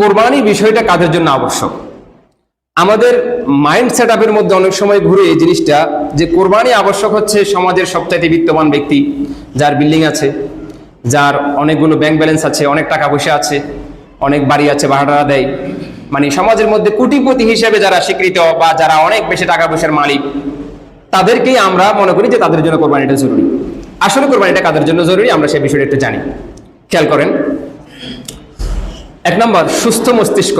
কোরবানি বিষয়টা কাদের জন্য আবশ্যক? আমাদের মাইন্ড সেট আপের মধ্যে অনেক সময় ঘুরে এই জিনিসটা যে কোরবানি আবশ্যক হচ্ছে সমাজের সবচাইতে বিত্তমান ব্যক্তি, যার বিল্ডিং আছে, যার অনেকগুলো ব্যাংক ব্যালেন্স আছে, অনেক টাকা পয়সা আছে, অনেক বাড়ি আছে, ভাড়া দেয়। মানে সমাজের মধ্যে কোটিপতি হিসেবে যারা স্বীকৃত বা যারা অনেক বেশি টাকা পয়সার মালিক, তাদেরকেই আমরা মনে করি যে তাদের জন্য কোরবানিটা জরুরি। আসলে কোরবানিটা কাদের জন্য জরুরি আমরা সেই বিষয়টা একটু জানি। খেয়াল করেন এক নম্বর, সুস্থ মস্তিষ্ক।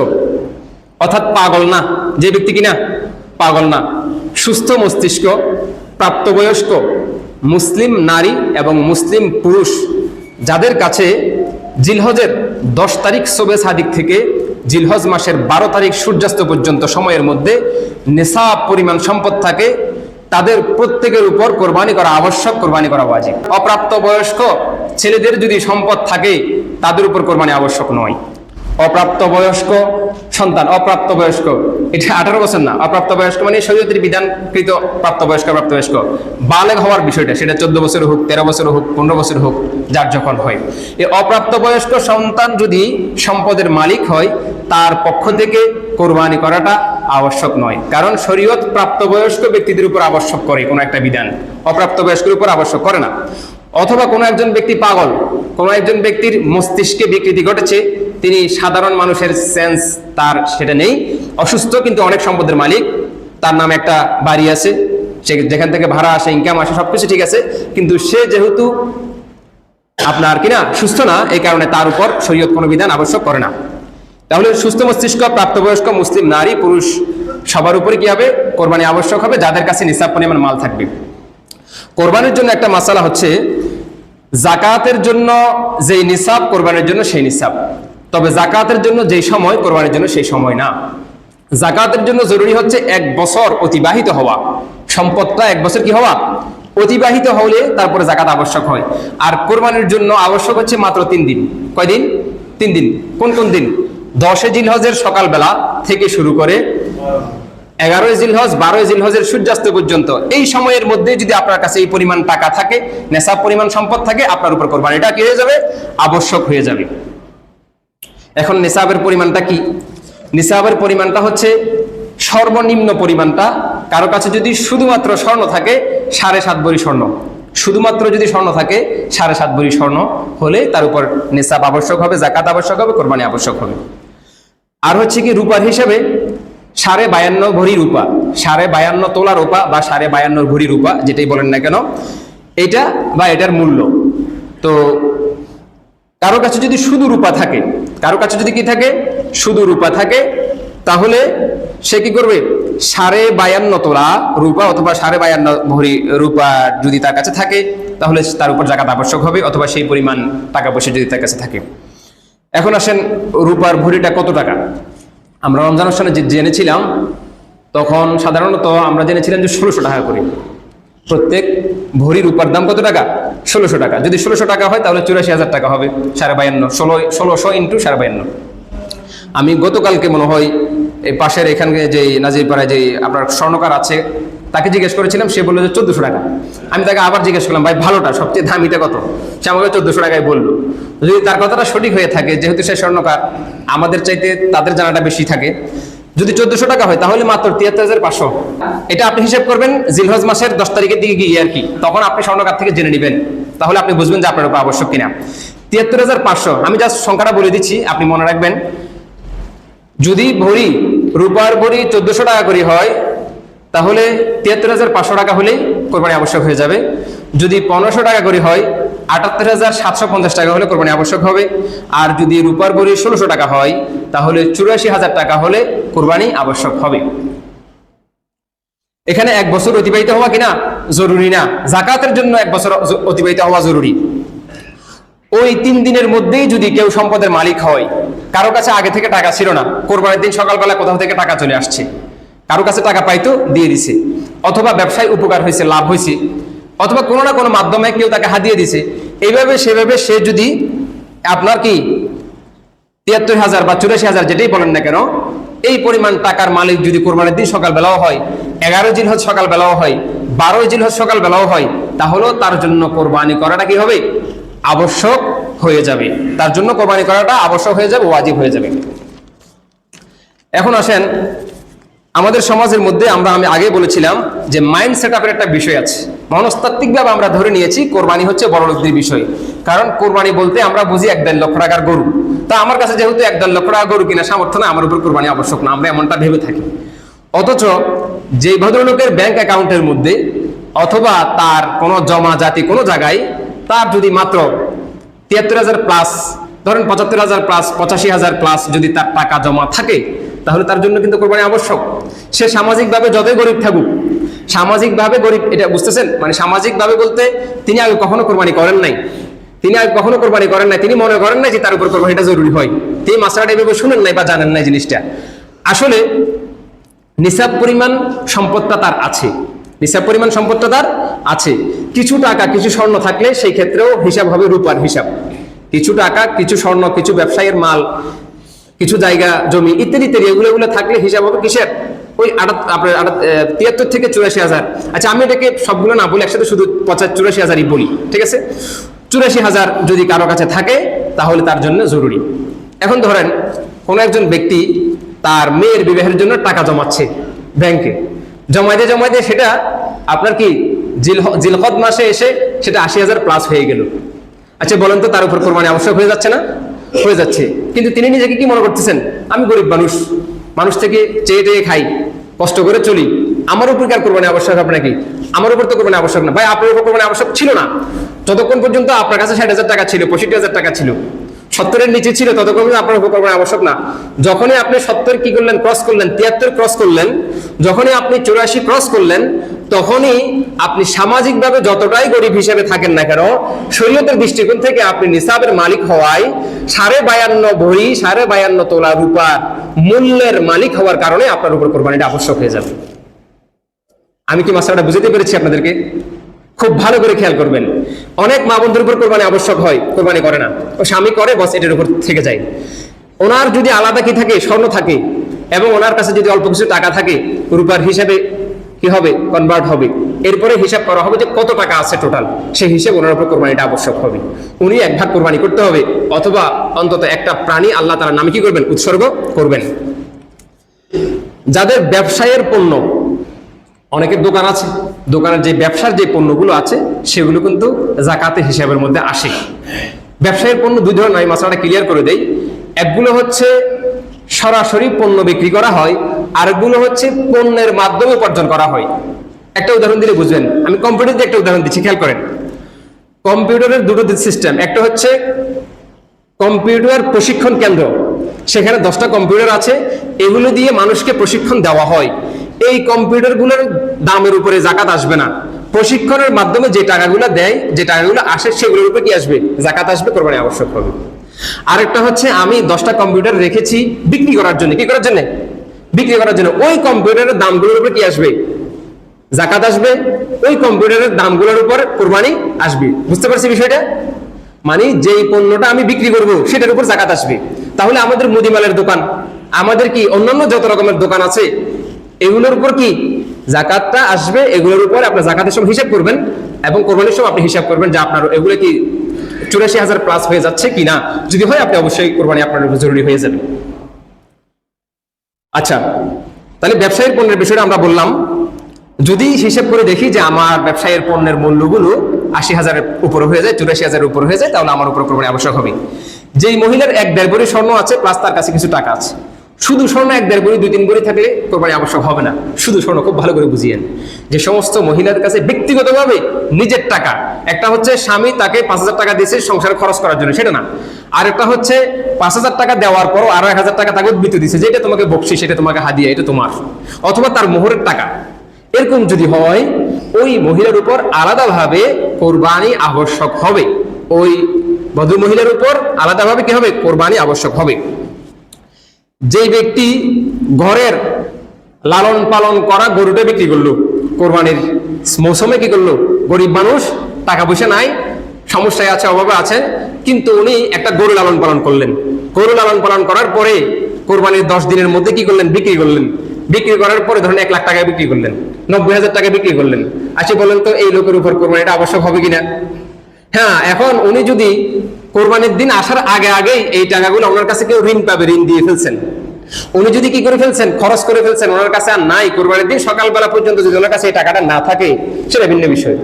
অর্থাৎ পাগল না। যে ব্যক্তি কিনা? পাগল না। সুস্থ মস্তিষ্ক, প্রাপ্তবয়স্ক, মুসলিম নারী এবং মুসলিম পুরুষ, যাদের কাছে জিলহজের দশ তারিখ সোবে সাদিক থেকে জিলহজ মাসের বারো তারিখ সূর্যাস্ত পর্যন্ত সময়ের মধ্যে নেশাব পরিমাণ সম্পদ থাকে, তাদের প্রত্যেকের উপর কোরবানি করা আবশ্যক, কোরবানি করা ওয়াজিব। অপ্রাপ্ত বয়স্ক ছেলেদের যদি সম্পদ থাকে, তাদের উপর কোরবানি আবশ্যক নয়। অপ্রাপ্ত বয়স্ক সন্তান অপ্রাপ্ত বয়স্ক এটা আঠারো বছর না অপ্রাপ্ত বয়স্ক মানে শরীয়তের বিধানকৃত প্রাপ্তবয়স্ক প্রাপ্তবয়স্ক বালেগ হওয়ার বিষয়টা, সেটা চোদ্দ বছর হোক, তেরো বছর হোক, পনেরো বছর হোক, যার যখন হয়। এই অপ্রাপ্ত বয়স্ক সন্তান যদি সম্পদের মালিক হয়, তার পক্ষ থেকে কোরবানি করাটা আবশ্যক নয়। কারণ শরীয়ত প্রাপ্তবয়স্ক ব্যক্তিদের উপর আবশ্যক করে কোনো একটা বিধান। অপ্রাপ্ত বয়স্কের উপর আবশ্যক করে না। অথবা কোনো একজন ব্যক্তি পাগল, কোনো একজন ব্যক্তির মস্তিষ্কে বিকৃতি ঘটেছে, তিনি সাধারণ মানুষের সেন্স তার সেটা নেই, অসুস্থ কিন্তু অনেক সম্পদের মালিক, তার নামে একটা বাড়ি আছে যেখান থেকে ভাড়া আসে ইনকাম আসে, সবকিছু ঠিক আছে, কিন্তু সে যেহেতু আপনার কিনা সুস্থ না, এই কারণে তার উপর শরীয়ত কোনো বিধান আবশ্যক করে না। তাহলে সুস্থ মস্তিষ্ক, প্রাপ্তবয়স্ক, মুসলিম নারী, পুরুষ, সবার উপরে কি হবে? কোরবানি আবশ্যক হবে, যাদের কাছে নিসাব পরিমাণ মাল থাকবে। কোরবানির জন্য একটা মাসালা হচ্ছে, জাকাতের জন্য যেই নিসাব কোরবানির জন্য সেই নিসাব। তবে জাকাতের জন্য যেই সময়, কোরবানির জন্য সেই সময় না। জাকাতের জন্য জরুরি হচ্ছে এক বছর অতিবাহিত হওয়া। সম্পদটা এক বছর কি হওয়া? অতিবাহিত হলে তারপরে জাকাত আবশ্যক হয়। আর কোরবানির জন্য আবশ্যক হচ্ছে মাত্র তিন দিন। কয়দিন তিন দিন। কোন কোন দিন? দশে জিলহজের সকালবেলা থেকে শুরু করে এগারোই জিলহজ, বারোই জিলহজের সূর্যাস্ত পর্যন্ত। এই সময়ের মধ্যে যদি আপনার কাছে এই পরিমাণ টাকা থাকে নেশাব পরিমাণ সম্পদ থাকে, আপনার উপর কোরবানিটা কি হয়ে যাবে? আবশ্যক হয়ে যাবে। এখন নিসাবের পরিমাণটা কি? নিসাবের পরিমাণটা হচ্ছে সর্বনিম্ন পরিমাণটা। কারও কাছে যদি শুধুমাত্র স্বর্ণ থাকে, সাড়ে সাত ভরি স্বর্ণ। শুধুমাত্র যদি স্বর্ণ থাকে, সাড়ে সাত ভরি স্বর্ণ হলে তার উপর নিসাব আবশ্যক হবে, জাকাত আবশ্যক হবে, কোরবানি আবশ্যক হবে। আর হচ্ছে কি, রূপার হিসেবে সাড়ে বায়ান্ন ভরি রূপা, সাড়ে বায়ান্ন তোলা রূপা বা সাড়ে বায়ান্ন ভরি রূপা যেটাই বলেন না কেন, এটা বা এটার মূল্য। তো কারও কাছে যদি শুধু রূপা থাকে, কারও কাছে যদি কি থাকে? শুধু রূপা থাকে, তাহলে সে কি করবে? সাড়ে বায়ান্ন তোলা রূপা অথবা সাড়ে বায়ান্ন ভরি রূপা যদি তার কাছে থাকে, তাহলে তার উপর জাকাত আবশ্যক হবে অথবা সেই পরিমাণ টাকা পয়সা যদি তার কাছে থাকে। এখন আসেন রূপার ভরিটা কত টাকা? আমরা রমজান অনুষ্ঠানে জেনেছিলাম, তখন সাধারণত আমরা জেনেছিলাম যে ষোলোশো টাকা করে। প্রত্যেক ভরির রূপার দাম কত টাকা? ষোলোশো টাকা। যদি ষোলোশো টাকা হয়, তাহলে চুরাশি হাজার টাকা হবে। সাড়ে বায়ান্ন। ষোলো, ষোলোশো ইন্টু সাড়ে বায়ান্ন। আমি গতকালকে মনে হয় এই পাশের এখানে যে নাজিরপাড়ায় যে আপনার স্বর্ণকার আছে, তাকে জিজ্ঞেস করেছিলাম, সে বলল যে চোদ্দশো টাকা। আমি তাকে আবার জিজ্ঞেস করলাম, ভাই, ভালোটা সবচেয়ে দামিটা কত? সে আমাকে চোদ্দশো টাকায় বলল। যদি তার কথাটা সঠিক হয়ে থাকে, যেহেতু সে স্বর্ণকার, আমাদের চাইতে তাদের জানাটা বেশি থাকে। যদি চোদ্দশো টাকা হয়, তাহলে মাত্র তিয়াত্তর হাজার পাঁচশো। এটা আপনি হিসেব করবেন, জিলহজ মাসের দশ তারিখের দিকে গিয়ে আর কি। তখন আপনি স্বর্ণকার থেকে জেনে নেবেন। তাহলে আপনি বুঝবেন যে আপনার উপর আবশ্যক কিনা। তিয়াত্তর হাজার পাঁচশো, আমি জাস্ট সংখ্যাটা বলে দিচ্ছি, আপনি মনে রাখবেন। যদি ভরি, রূপার ভরি চোদ্দশো টাকা করে হয়, তাহলে তিয়াত্তর হাজার পাঁচশো টাকা হলেই কোরবানি আবশ্যক হয়ে যাবে। যদি পনেরোশো টাকা করে হয় আটাত্তর হাজার সাতশো পঞ্চাশ টাকা হলে কোরবানি আবশ্যক হবে। আর যদি রূপার ভরি ষোলোশো টাকা হয়, তাহলে চুরাশি হাজার টাকা হলে কোরবানি আবশ্যক হবে। এখানে এক বছর অতিবাহিত হওয়া কিনা? জরুরি না। জাকাতের জন্য এক বছর অতিবাহিত হওয়া জরুরি। ওই তিন দিনের মধ্যেই যদি কেউ সম্পদের মালিক হয়, কারও কাছে আগে থেকে টাকা ছিল না, কোরবানির দিন সকালবেলা কোথাও থেকে টাকা চলে আসছে? কারও কাছে টাকা পাইতো, দিয়ে দিছে। অথবা ব্যবসায় উপকার হয়েছে, লাভ হয়েছে অথবা কোনো না কোনো মাধ্যমে কেউ তাকে হাতিয়ে দিছে। এইভাবে, সেভাবে সে যদি আপনার কি তিয়াত্তর হাজার বা চুরাশি হাজার যেটাই বলেন না কেন, এই পরিমাণ টাকার মালিক যদি কোরবানির দিন সকালবেলাও হয়, এগারো জিলহজ সকালবেলাও হয়, বারো জিলহজ সকালবেলাও হয়, তাহলেও তার জন্য কোরবানি করাটা কি হবে? আবশ্যক হয়ে যাবে। তার জন্য কোরবানি করাটা আবশ্যক হয়ে যাবে, ওয়াজিব হয়ে যাবে। এখন আসেন আমাদের সমাজের মধ্যে আমরা, আমি আগে বলেছিলাম যে মাইন্ড সেট একটা বিষয় আছে। মনস্তাত্ত্বিকভাবে আমরা ধরে নিয়েছি, কোরবানি হচ্ছে বড় লোকদের বিষয়। কারণ কোরবানি বলতে আমরা বুঝি এক দেড় লক্ষ টাকার গরু। তা আমার কাছে যেহেতু এক দেড় লক্ষ টাকা গরু কিনা সামর্থ্য না আমার উপর কোরবানি আবশ্যক না, আমরা এমনটা ভেবে থাকি। অথচ যে ভদ্রলোকের ব্যাংক অ্যাকাউন্টের মধ্যে অথবা তার কোনো জমা জাতি কোনো জায়গায়, তার যদি মাত্র তিয়াত্তর হাজার প্লাস ধরেন পঁচাত্তর হাজার প্লাস পঁচাশি হাজার প্লাস যদি তার টাকা জমা থাকে তাহলে তার জন্য কিন্তু কোরবানি আবশ্যক। সে সামাজিকভাবে যতই গরিব থাকুক, সামাজিকভাবে গরিব, এটা বুঝতেছেন? মানে সামাজিকভাবে বলতে তিনি আগে কখনো কোরবানি করেন নাই। তিনি আগে কখনো কোরবানি করেন নাই। তিনি মনে করেন নাই যে তার উপর কোরবানিটা জরুরি হয়। তিনি মাসালাটা এভাবে শুনেন নাই বা জানেন নাই জিনিসটা। আসলে নিসাব পরিমাণ সম্পদটা তার আছে। নিসাব পরিমাণ সম্পদটা তার আছে। কিছু টাকা, কিছু স্বর্ণ থাকলে সেই ক্ষেত্রেও হিসাব হবে রূপার হিসাব। কিছু টাকা, কিছু স্বর্ণ, কিছু ব্যবসায়ের মাল কিছু জায়গা, জমি, ইত্যাদি ইত্যাদি, এগুলো এগুলো থাকলে হিসাব হবে কিসের? ওই আপনার তিয়াত্তর থেকে চুরাশি হাজার। আচ্ছা আমি এটাকে সবগুলো না বলি একসাথে শুধু পঁচাশ চুরাশি হাজারই বলি, ঠিক আছে? চুরাশি হাজার যদি কারও কাছে থাকে, তাহলে তার জন্য জরুরি। এখন ধরেন, কোনো একজন ব্যক্তি তার মেয়ের বিবাহের জন্য টাকা জমাচ্ছে ব্যাংকে। জমাইতে জমাইতে সেটা আপনার কি জিল জিলহদ মাসে এসে সেটা আশি হাজার প্লাস হয়ে গেল। আচ্ছা বলেন তো তার উপর কোরবানি আবশ্যক হয়ে যাচ্ছে না? হয়ে যাচ্ছে। কিন্তু তিনি নিজেকে কি মনে করতেছেন? আমি গরিব মানুষ। মানুষ থেকে চেয়ে টেয়ে খাই, কষ্ট করে চলি। আমার উপর কার কোরবানি আবশ্যক হবে নাকি? আমার উপর তো কোরবানি আবশ্যক না। ভাই, আপনার উপর কোরবানি আবশ্যক ছিল না। যতক্ষণ পর্যন্ত আপনার কাছে ষাট হাজার টাকা ছিল, পঁয়ষট্টি হাজার টাকা ছিল, সত্তরের নিচে ছিল, ততক্ষণ আপনার উপর কোরবানি আবশ্যক না। যখনই আপনি সত্তর কি করলেন ক্রস করলেন, তিয়াত্তর ক্রস করলেন, যখনই আপনি চৌরাশি ক্রস করলেন তখনই আপনি সামাজিকভাবে যতটাই গরিব হিসেবে থাকেন না কেন, শরীয়তের দৃষ্টিকোণ থেকে আপনি নিসাবের মালিক হওয়ায় সাড়ে বায়ান্ন ভরি, সাড়ে বায়ান্ন তোলা রূপার মূল্যের মালিক হওয়ার কারণে আপনার উপর কোরবানিটা আবশ্যক হয়ে যাবে। আমি কি মাসালাটা বুঝতে পেরেছি আপনাদেরকে? খুব ভালো করে খেয়াল করবেন। অনেক মা বন্ধুর উপর কোরবানি আবশ্যক হয়, কোরবানি করে না। ও স্বামী করে, বস এটার উপর থেকে যায়। ওনার যদি আলাদা কি থাকে, স্বর্ণ থাকে, এবং ওনার কাছে যদি অল্প কিছু টাকা থাকে, রূপার হিসাবে কি হবে? কনভার্ট হবে। এরপরে হিসাব করা হবে যে কত টাকা আছে টোটাল সেই হিসেবে ওনার উপর কোরবানিটা আবশ্যক হবে। উনি এক ভাগ কোরবানি করতে হবে, অথবা অন্তত একটা প্রাণী আল্লাহ তারা নামে কি করবেন? উৎসর্গ করবেন। যাদের ব্যবসায়ের পণ্য, অনেকের দোকান আছে, দোকানের যে ব্যবসার যে পণ্যগুলো আছে, সেগুলো কিন্তু জাকাতের হিসাবের মধ্যে আসে। ব্যবসায়ের পণ্য দুই ধরনের আমি মশলাটা ক্লিয়ার করে দেই। একগুলো হচ্ছে সরাসরি পণ্য বিক্রি করা হয় আরেকগুলো হচ্ছে পণ্যের মাধ্যমে উপার্জন করা হয়। একটা উদাহরণ দিলে বুঝবেন। আমি কম্পিউটার দিয়ে একটা উদাহরণ দিচ্ছি, খেয়াল করেন। কম্পিউটারের দুটো সিস্টেম একটা হচ্ছে কম্পিউটার প্রশিক্ষণ কেন্দ্র। সেখানে দশটা কম্পিউটার আছে। এগুলো দিয়ে মানুষকে প্রশিক্ষণ দেওয়া হয়। এই কম্পিউটারগুলোর দামের উপরে জাকাত আসবে না। প্রশিক্ষণের মাধ্যমে যে টাকাগুলো দেয়, যে টাকাগুলো আসে, সেগুলোর উপরে কি আসবে? জাকাত আসবে, কোরবানি আবশ্যক হবে। আরেকটা হচ্ছে আমি দশটা কম্পিউটার রেখেছি বিক্রি করার জন্য। কি করার জন্য? বিক্রি করার জন্য ওই কম্পিউটারের দামগুলোর উপরে কি আসবে? জাকাত আসবে। ওই কম্পিউটারের দামগুলোর উপর কোরবানি আসবে। বুঝতে পারছি বিষয়টা? মানে যেই পণ্যটা আমি বিক্রি করব, সেটার উপর জাকাত আসবে। তাহলে আমাদের মুদিমালের দোকান, আমাদের কি অন্যান্য যত রকমের দোকান আছে, এগুলোর উপর কি জাকাতটা আসবে? এগুলোর উপর আপনার জাকাতের সময় হিসাব করবেন এবং কোরবানির সময় আপনি হিসাব করবেন যে আপনার এগুলো কি চুরাশি হাজার প্লাস হয়ে যাচ্ছে কিনা। যদি হয়, আপনি অবশ্যই কোরবানি আপনার জরুরি হয়ে যাবে। আচ্ছা তাহলে ব্যবসায়ীর পণ্যের বিষয়টা আমরা বললাম। যদি হিসেব করে দেখি যে আমার ব্যবসায়ীর পণ্যের মূল্যগুলো আশি হাজারের উপরে হয়ে যায়, চুরাশি হাজারের উপরে হয়ে যায়, তাহলে আমার উপর কোরবানি আবশ্যক হবে। যেই মহিলার এক দেড় স্বর্ণ আছে প্লাস তার কাছে কিছু টাকা আছে। শুধু স্বর্ণ এক দেড় ভরি দুই তিন ভরি থাকলে কোরবানি আবশ্যক হবে না। শুধু স্বর্ণ খুব ভালো করে বুঝিয়েন। যে সমস্ত মহিলার কাছে ব্যক্তিগতভাবে নিজের টাকা, একটা হচ্ছে স্বামী তাকে পাঁচ হাজার টাকা দিয়েছে সংসারে খরচ করার জন্য, সেটা না। আর একটা হচ্ছে পাঁচ হাজার টাকা দেওয়ার পরও আরও এক হাজার টাকা তাকে উদ্বৃত্ত দিচ্ছে যেটা তোমাকে বকশি সেটা তোমাকে হাদিয়া, এটা তোমার। অথবা তার মোহরের টাকা। এরকম যদি হয়, ওই মহিলার উপর আলাদাভাবে কোরবানি আবশ্যক হবে। ওই বধূ মহিলার উপর আলাদাভাবে কি হবে? কোরবানি আবশ্যক হবে। যে ব্যক্তি ঘরের লালন পালন করা গরুটা বিক্রি করল, কোরবানির মৌসুমে কি করল? গরিব মানুষ, টাকা পয়সা নাই, সমস্যায় আছে, অভাবে আছে, কিন্তু উনি একটা গরু লালন পালন করলেন। গরু লালন পালন করার পরে কোরবানির দশ দিনের মধ্যে কি করলেন? বিক্রি করলেন। বিক্রি করার পরে ধরেন এক লাখ টাকায় বিক্রি করলেন, নব্বই হাজার টাকা বিক্রি করলেন। আসি বলেন তো, এই লোকের উপর কোরবানিটা আবশ্যক হবে কিনা? হ্যাঁ এখন উনি যদি কোরবানির দিন আসার আগে আগেই এই টাকাগুলো ওনার কাছে কেউ ঋণ পাবে, ঋণ দিয়ে ফেলছেন। উনি যদি কি করে ফেলছেন, খরচ করে ফেলছেন, ওনার কাছে আর নাই, কোরবানির দিন সকালবেলা পর্যন্ত যদি ওনার কাছে এই টাকাটা না থাকে, সেটা ভিন্ন বিষয়।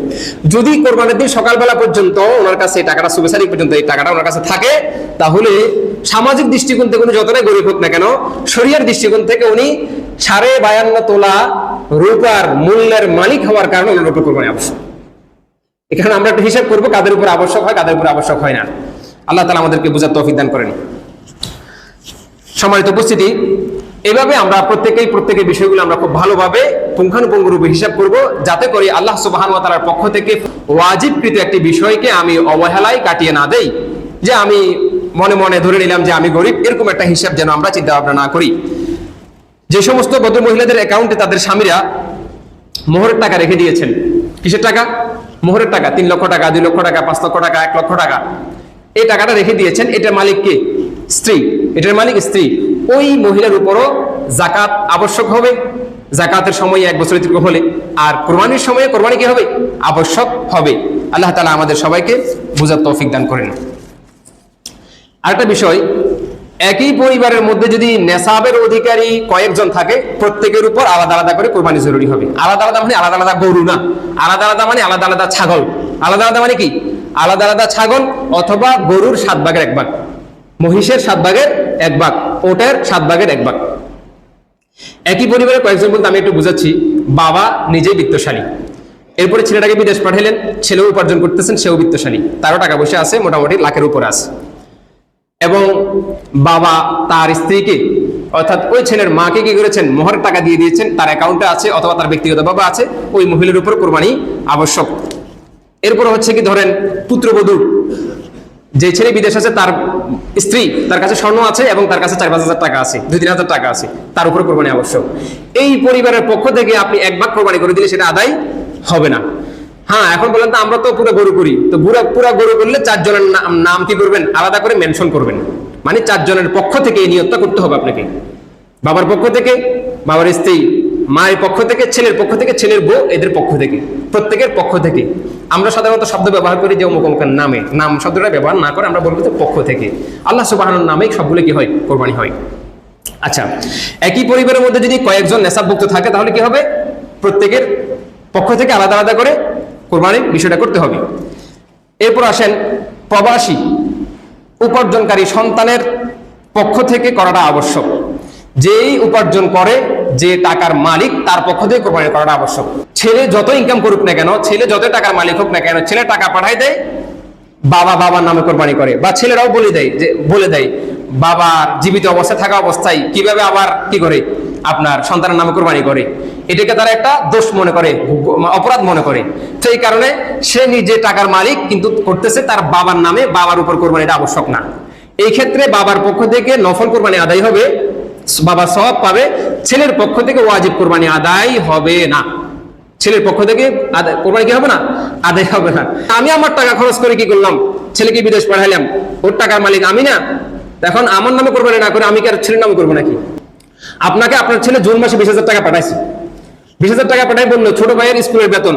যদি কোরবানির দিন সকালবেলা পর্যন্ত ওনার কাছে এই টাকাটা সুবেসারি পর্যন্ত এই টাকাটা ওনার কাছে থাকে, তাহলে সামাজিক দৃষ্টিকোণ থেকে উনি যতটাই গরিব হোক না কেন, শরিয়ার দৃষ্টিকোণ থেকে উনি সাড়ে বায়ান্ন তোলা রূপার মূল্যের মালিক হওয়ার কারণে ওনার উপর কোরবানি আবশ্যক। এখানে আমরা একটু হিসাব করব, কাদের উপর আবশ্যক হয়, কাদের উপর আবশ্যক হয় না। আল্লাহ তালা আমাদেরকে বোঝার তৌফিক দান করেন। সম্মানিত উপস্থিতি, এভাবে আমরা প্রত্যেকেই প্রত্যেকের বিষয়গুলো আমরা খুব ভালোভাবে পুঙ্খানুপুঙ্খ রূপে হিসাব করব, যাতে করে আল্লাহ সুবাহান পক্ষ থেকে ওয়াজিবকৃত একটি বিষয়কে আমি অবহেলায় কাটিয়ে না দেই, যে আমি মনে মনে ধরে নিলাম যে আমি গরিব, এরকম একটা হিসাব যেন আমরা চিন্তা ভাবনা না করি। যে সমস্ত ভদ্র মহিলাদের অ্যাকাউন্টে তাদের স্বামীরা মোহরের টাকা রেখে দিয়েছেন। কিসের টাকা? মোহরের টাকা, তিন লক্ষ টাকা, দুই লক্ষ টাকা, পাঁচ লক্ষ টাকা, এক লক্ষ টাকা। এই টাকাটা রেখে দিয়েছেন, এটার মালিক কে? স্ত্রী। এটার মালিক স্ত্রী। ওই মহিলার উপরও জাকাত আবশ্যক হবে। জাকাতের সময় এক বছর অতিক্রম হলে। আর কোরবানির সময়ে কোরবানি কি হবে? আবশ্যক হবে। আল্লাহ তালা আমাদের সবাইকে বোঝার তৌফিক দান করেন। আরেকটা বিষয়, একই পরিবারের মধ্যে যদি নেশাবের অধিকারী কয়েকজন থাকে, প্রত্যেকের উপর আলাদা আলাদা করে কোরবানি জরুরি হবে। আলাদা আলাদা মানে আলাদা আলাদা গরু না। আলাদা আলাদা মানে আলাদা আলাদা ছাগল। আলাদা আলাদা মানে কি? আলাদা আলাদা ছাগল অথবা গরুর সাত ভাগের এক ভাগ, মহিষের সাত ভাগের এক ভাগ, ওটের সাত ভাগের এক ভাগ। একই পরিবারের কয়েকজন বলতে আমি একটু বুঝাচ্ছি, বাবা নিজেই বিত্তশালী। এরপরে ছেলেটাকে বিদেশ পাঠাইলেন ছেলেও উপার্জন করতেছেন, সেও বিত্তশালী। তারও টাকা পয়সা আছে, মোটামুটি লাখের উপর আছে। এবং বাবা তার স্ত্রীকে, অর্থাৎ ওই ছেলের মাকে কি করেছেন? মোহর টাকা দিয়ে দিয়েছেন, তার অ্যাকাউন্টে আছে অথবা তার ব্যক্তিগত বাবা আছে, ওই মহিলার উপর কোরবানি আবশ্যক। এরপর হচ্ছে কি ধরেন পুত্রবধূ, যে ছেলে বিদেশ আছে, তার স্ত্রী, তার কাছে স্বর্ণ আছে এবং তার কাছে চার পাঁচ হাজার টাকা আছে, দুই তিন হাজার টাকা আছে, তার উপর কোরবানি আবশ্যক। এই পরিবারের পক্ষ থেকে আপনি এক ভাগ কোরবানি করে দিলে সেটা আদায় হবে না। হ্যাঁ এখন বলেন তো, আমরা তো পুরো গরু করি। তো পুরো পুরো গরু করলে চারজনের নাম কি করবেন? আলাদা করে মেনশন করবেন। মানে চারজনের পক্ষ থেকে এই নিয়তটা করতে হবে আপনাকে। বাবার পক্ষ থেকে, বাবার স্ত্রী, মায়ের পক্ষ থেকে, ছেলের পক্ষ থেকে, ছেলের বউ, এদের পক্ষ থেকে, প্রত্যেকের পক্ষ থেকে। আমরা সাধারণত শব্দ ব্যবহার করি যে অমুক অমুকের নামে। নাম শব্দটা ব্যবহার না করে আমরা বলব যে পক্ষ থেকে। আল্লাহ সুবাহানোর নামেই সবগুলো কি হয়? কোরবানি হয়। আচ্ছা একই পরিবারের মধ্যে যদি কয়েকজন নেশাভুক্ত থাকে, তাহলে কি হবে? প্রত্যেকের পক্ষ থেকে আলাদা আলাদা করে কোরবানির বিষয়টা করতে হবে। এরপর আসেন, প্রবাসী, উপার্জনকারী সন্তানের পক্ষ থেকে করাটা আবশ্যক। যেই উপার্জন করে যে টাকার মালিক তার পক্ষ থেকে কোরবানি করাটা আবশ্যক। ছেলে যত ইনকাম করুক না কেন, ছেলে যত টাকার মালিক হোক না কেন, ছেলে টাকা পাঠাই দেয়, বাবা বাবার নামে কোরবানি করে। বা ছেলেরাও বলে দেয় যে, বলে দেয় বাবার জীবিত অবস্থায় থাকা অবস্থায় কীভাবে আবার কি করে? আপনার সন্তানের নামে কোরবানি করে। এটাকে তারা একটা দোষ মনে করে, অপরাধ মনে করে। সেই কারণে সে নিজে টাকার মালিক, কিন্তু করতেছে তার বাবার নামে, বাবার উপর কোরবানিটা আবশ্যক না। এই ক্ষেত্রে বাবার পক্ষ থেকে নফল কোরবানি আদায় হবে বাবা সব পাবে, ছেলের পক্ষ থেকে ওয়াজিব কোরবানি আদায় হবে না। ছেলের পক্ষ থেকে কোরবানি কি হবে না? আদায় হবে না। আমি আমার টাকা খরচ করে কি করলাম? ছেলেকে বিদেশ পাঠাইলাম। ওর টাকার মালিক আমি না? এখন আমার নামে কোরবানি না করে আমি কি আর ছেলের নামে করব নাকি? আপনাকে আপনার ছেলে জুন মাসে বিশ হাজার টাকা পাঠাইছে। বিশ হাজার টাকা পাঠাই বলল, ছোট ভাইয়ের স্কুলের বেতন,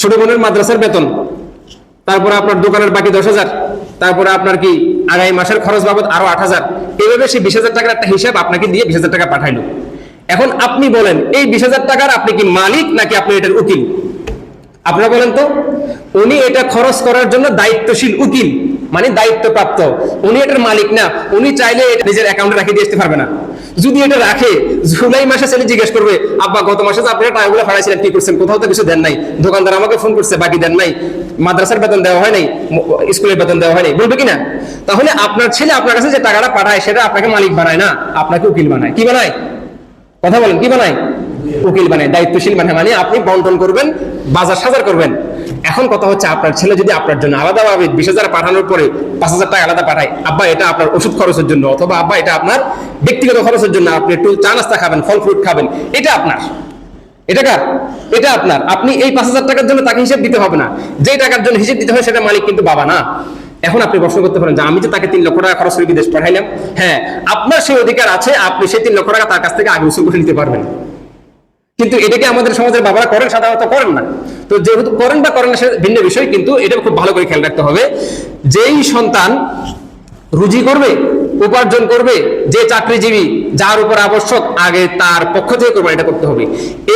ছোট বোনের মাদ্রাসার বেতন, তারপরে আপনার দোকানের বাকি দশ হাজার। তারপরে আপনার কি আগামী মাসের খরচ বাবদ আরও আট হাজার। এইভাবে সেই বিশ হাজার টাকার একটা হিসাব আপনাকে দিয়ে বিশ টাকা পাঠাইলো। এখন আপনি বলেন, এই বিশ হাজার টাকার আপনি কি মালিক নাকি আপনি এটার উকিল? আপনারা বলেন তো, উনি এটা খরচ করার জন্য দায়িত্বশীল উকিল মানে দায়িত্বপ্রাপ্ত। উনি এটার মালিক না, উনি চাইলে এটা নিজের অ্যাকাউন্টে রাখিয়ে দিয়ে আসতে পারবে না। যদি এটা রাখে, জুলাই মাসে ছেলে জিজ্ঞেস করবে, আব্বা, গত মাসে তো আপনারা টাকাগুলো ফাড়াইছিলেন, কি করছেন? কোথাও তো কিছু দেন নাই। দোকানদার আমাকে ফোন করছে, বাকি দেন নাই। মাদ্রাসার বেতন দেওয়া হয় নাই স্কুলের বেতন দেওয়া হয় নাই। বলবে কিনা? তাহলে আপনার ছেলে আপনার কাছে যে টাকাটা পাঠায়, সেটা আপনাকে মালিক বানায় না, আপনাকে উকিল বানায়। কি বানায়? কথা বলেন, কি বানায়? উকিল বানায়, দায়িত্বশীল বানায়। মানে আপনি বন্টন করবেন, বাজার সাজার করবেন। এখন কথা হচ্ছে আপনার ছেলে যদি আপনার জন্য আলাদাভাবে বিশ হাজার পাঠানোর পরে পাঁচ হাজার টাকা আলাদা পাঠায়, আব্বা, এটা আপনার ওষুধ খরচের জন্য অথবা আব্বা, এটা আপনার ব্যক্তিগত খরচের জন্য আপনি একটু চা নাস্তা খাবেন, ফল ফ্রুট খাবেন, এটা আপনার। এটা কার? এটা আপনার। আপনি এই পাঁচ হাজার টাকার জন্য তাকে হিসেব দিতে হবে না। যে টাকার জন্য হিসেব দিতে হয় সেটা মালিক কিন্তু বাবা না। এখন আপনি প্রশ্ন করতে পারেন যে আমি যে তাকে তিন লক্ষ টাকা খরচ করে বিদেশ পাঠাইলাম হ্যাঁ আপনার সেই অধিকার আছে, আপনি সেই তিন লক্ষ টাকা তার কাছ থেকে আগে উসুল করে নিতে পারবেন। কিন্তু এটাকে আমাদের সমাজের বাবারা করেন? সাধারণত করেন না। তো যেহেতু করেন বা করেন সে ভিন্ন বিষয়, কিন্তু এটা খুব ভালো করে খেয়াল রাখতে হবে। যেই সন্তান রুজি করবে উপার্জন করবে যে চাকরিজীবী যার উপর আবশ্যক আগে তার পক্ষ থেকে কোরবানিটা করতে হবে।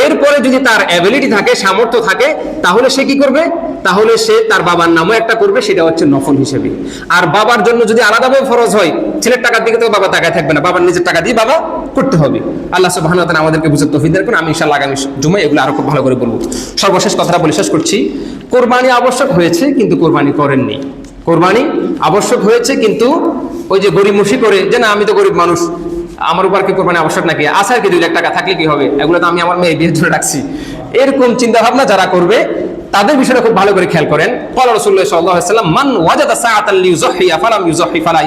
এরপরে যদি তার অ্যাবিলিটি থাকে, সামর্থ্য থাকে, তাহলে সে কি করবে? তাহলে সে তার বাবার নামও একটা করবে, সেটা হচ্ছে নফল হিসেবে। আর বাবার জন্য যদি আলাদাভাবে ফরজ হয়, ছেলের টাকার দিকে তো বাবা তাকায় থাকবে না। বাবার নিজের টাকা দিয়ে বাবা করতে হবে। আল্লাহ তাআলা আমাদেরকে বুঝতে তৌফিক দেন আমি ইনশাআল্লাহ আগামী জুমায় এগুলো আরও খুব ভালো করে বলব। সর্বশেষ কথাটা বলে শেষ করছি। কোরবানি আবশ্যক হয়েছে, কিন্তু কোরবানি করেননি। কোরবানি আবশ্যক হয়েছে, কিন্তু ওই যে গরিব মুশি করে, যে না, আমি তো গরিব মানুষ, আমার উপর কি কোরবানি আবশ্যক নাকি? আছে আর কি দুই লাখ টাকা থাকলে কি হবে? এগুলো তো আমি আমার মেয়ে বিয়ে ধরে রাখছি। এরকম চিন্তা ভাবনা যারা করবে তাদের বিষয়টা খুব ভালো করে খেয়াল করেন। রাসূলুল্লাহ সাল্লাল্লাহু মান ওয়াজাদা ফালাম ইউযাহি ফালা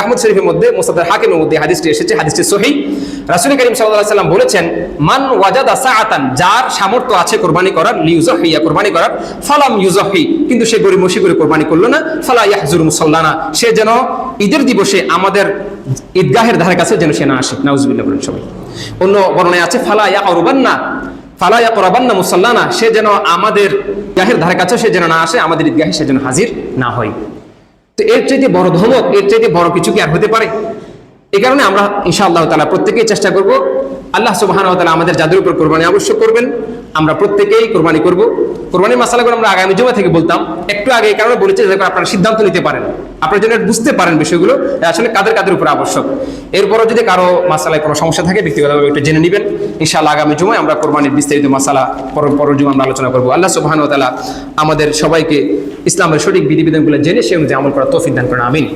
আহমদ শরীফের মধ্যে মুসনাদ হাকিমের মধ্যে হাদিসটি এসেছে, হাদিসটি রাসূল করিম বলেছেন, মান ওয়াজাদা যার সামর্থ্য আছে কোরবানি করার লিইউযাহিয়া কোরবানি করার, ফালাম ইউযাহি কিন্তু সে গরিব মসি করে কোরবানি করল না, ফালা ইয়াহজুর মুসাল্লানা। সে যেন ঈদের দিবসে আমাদের ঈদগাহের ধারে কাছে যেন সে না আসে। নাউজুবিল্লাহ বলেন সবাই। অন্য বর্ণনায় আছে, ফালা ইয়া না ফালা ইয়া করাবান্না মুসাল্লানা, সে যেন আমাদের গাহের ধারে কাছে, সে যেন না আসে, আমাদের ঈদগাহে সে যেন হাজির না হয়। তো এর চাইতে বড় ধমক, এর চাইতে বড় কিছু কি আর হতে পারে? এই কারণে আমরা ইনশাআল্লাহ তালা প্রত্যেকেই চেষ্টা করব, আল্লাহ সুবাহান তালা আমাদের যাদের উপর কোরবানি আবশ্যক করবেন। আমরা প্রত্যেকেই কোরবানি করব। কোরবানির মাসালাগুলো আমরা আগামী জমা থেকে বলতাম। একটু আগে এই কারণে বলেছি যাতে করে আপনারা সিদ্ধান্ত নিতে পারেন। আপনারা যেন বুঝতে পারেন বিষয়গুলো আসলে কাদের কাদের উপর আবশ্যক। এরপরও যদি কারও মাসালায় কোনো সমস্যা থাকে, ব্যক্তিগতভাবে একটু জেনে নেবেন। ইনশাআল্লাহ আগামী জুমায় আমরা কোরবানির বিস্তারিত মাসালা পর, পরের জুমা আমরা আলোচনা করব। আল্লাহ সুবাহান তালা আমাদের সবাইকে ইসলামের সঠিক বিধিবিধানগুলো জেনে সে অনুযায়ী আমল করার তৌফিক দান করেন। আমিন।